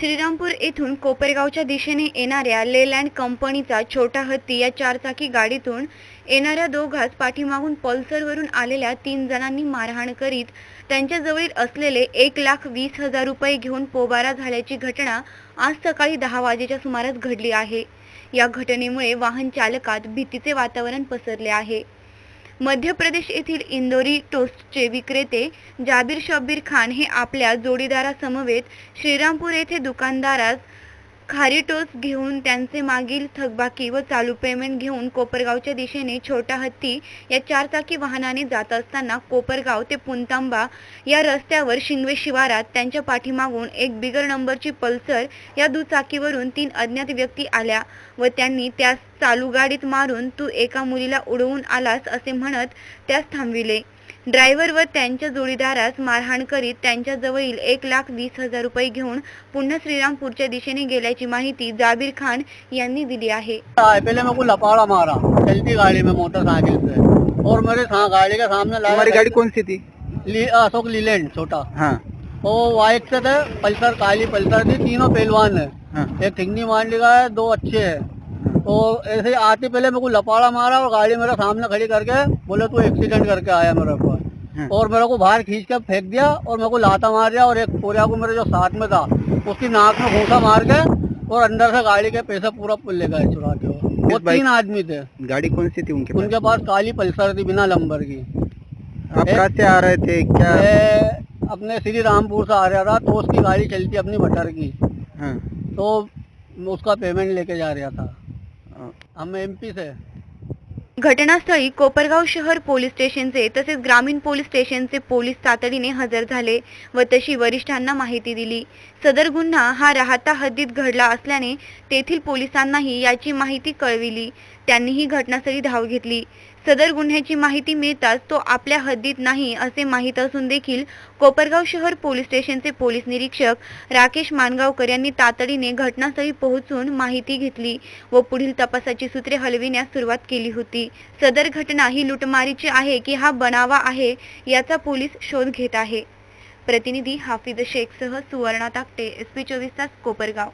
श्रीरामपूर येथून कोपरगावच्या दिशेने येणाऱ्या लेलँड कंपनीचा छोटा हत्ती या चारचाकी गाडीतून येणाऱ्या दोघास पाठीमागून पल्सरवरून आलेल्या तीन जणांनी मारहाण करीत त्यांच्याजवळील असलेले एक लाख वीस हजार रुपये घेऊन पोबारा झाल्याची घटना आज सकाळी दहा वाजेच्या सुमारास घडली आहे. या घटनेमुळे वाहन चालकात भीतीचे वातावरण पसरले आहे. मध्य प्रदेश येथील इंदोरी टोस्टचे विक्रेते जाबीर शब्बीर खान हे आपल्या जोडीदारासमवेत श्रीरामपूर येथे दुकानदारास खारी टोस्ट घेऊन त्यांचे मागील थकबाकी व चालू पेमेंट घेऊन कोपरगावच्या दिशेने छोटा हत्ती या चारचाकी वाहनाने जात असताना कोपरगाव ते पुंतांबा या रस्त्यावर शिंगवे शिवारात त्यांच्या पाठीमागून एक बिगर नंबरची पल्सर या दुचाकीवरून तीन अज्ञात व्यक्ती आल्या व त्यांनी त्यास चालू गाडीत मारून तू एका मुलीला उडवून आलास असे म्हणत त्यास थांबविले. ड्रायव्हर व त्यांच्या जोडीदारास मारहाण करीत त्यांच्याजवळील एक लाख वीस हजार रुपये घेऊन पुन्हा श्रीरामपूरच्या दिशेने गेल्याची माहिती जाबीर खान यांनी दिली आहे. आए, पहले मेरे को लपाड़ा मारा. चलती गाड़ी में मोटरसाइकिल से और मेरे सा, गाड़ी के सामने लाया तुम्हारी गाड़ी कौन सी थी? ली, अशोक लीलैंड छोटा. हाँ. वो वाइट से थे पल्सर काली पल्सर थी तीनों पहलवान है। हाँ। एक ठिंगनी मांडली का है दो अच्छे है। तो ऐसे ही आते पहले मेरे को लपाड़ा मारा और गाड़ी मेरे सामने खड़ी करके बोले तू एक्सीडेंट करके आया मेरे ऊपर हाँ। और मेरे को बाहर खींच के फेंक दिया और मेरे को लाता मार दिया और एक कोरिया को मेरे जो साथ में था उसकी नाक में घूसा मार के और अंदर से गाड़ी के पैसे पूरा ले गए चुरा के। वो तीन आदमी थे। गाड़ी कौन सी थी उनके उनके पास काली पल्सर थी बिना लंबर की। आप कहाँ से आ रहे थे क्या? अपने श्री रामपुर से आ रहा था तो उसकी गाड़ी चलती अपनी बटर की। हाँ। तो उसका पेमेंट लेके जा रहा था। से घटनास्थळी कोपरगाव शहर पोलीस स्टेशनचे तसेच ग्रामीण पोलीस स्टेशनचे पोलीस तातडीने हजर झाले व तशी वरिष्ठांना माहिती दिली. सदर गुन्हा हा राहता हद्दीत घडला असल्याने तेथील पोलिसांनाही याची माहिती कळविली. त्यांनीही घटनास्थळी धाव घेतली. सदर गुन्ह्याची माहिती मिळताच तो आपल्या हद्दीत नाही असे माहीत असून देखील कोपरगाव शहर पोलीस स्टेशनचे पोलीस निरीक्षक राकेश मानगावकर यांनी तातडीने घटनास्थळी पोहोचून माहिती घेतली व पुढील तपासाची सूत्रे हलविण्यास सुरुवात केली होती. सदर घटना ही लुटमारीची आहे की हा बनावा आहे याचा पोलीस शोध घेत आहे. प्रतिनिधी हाफिज शेखसह सुवर्णा ताकटे एस पी चोवीस तास कोपरगाव.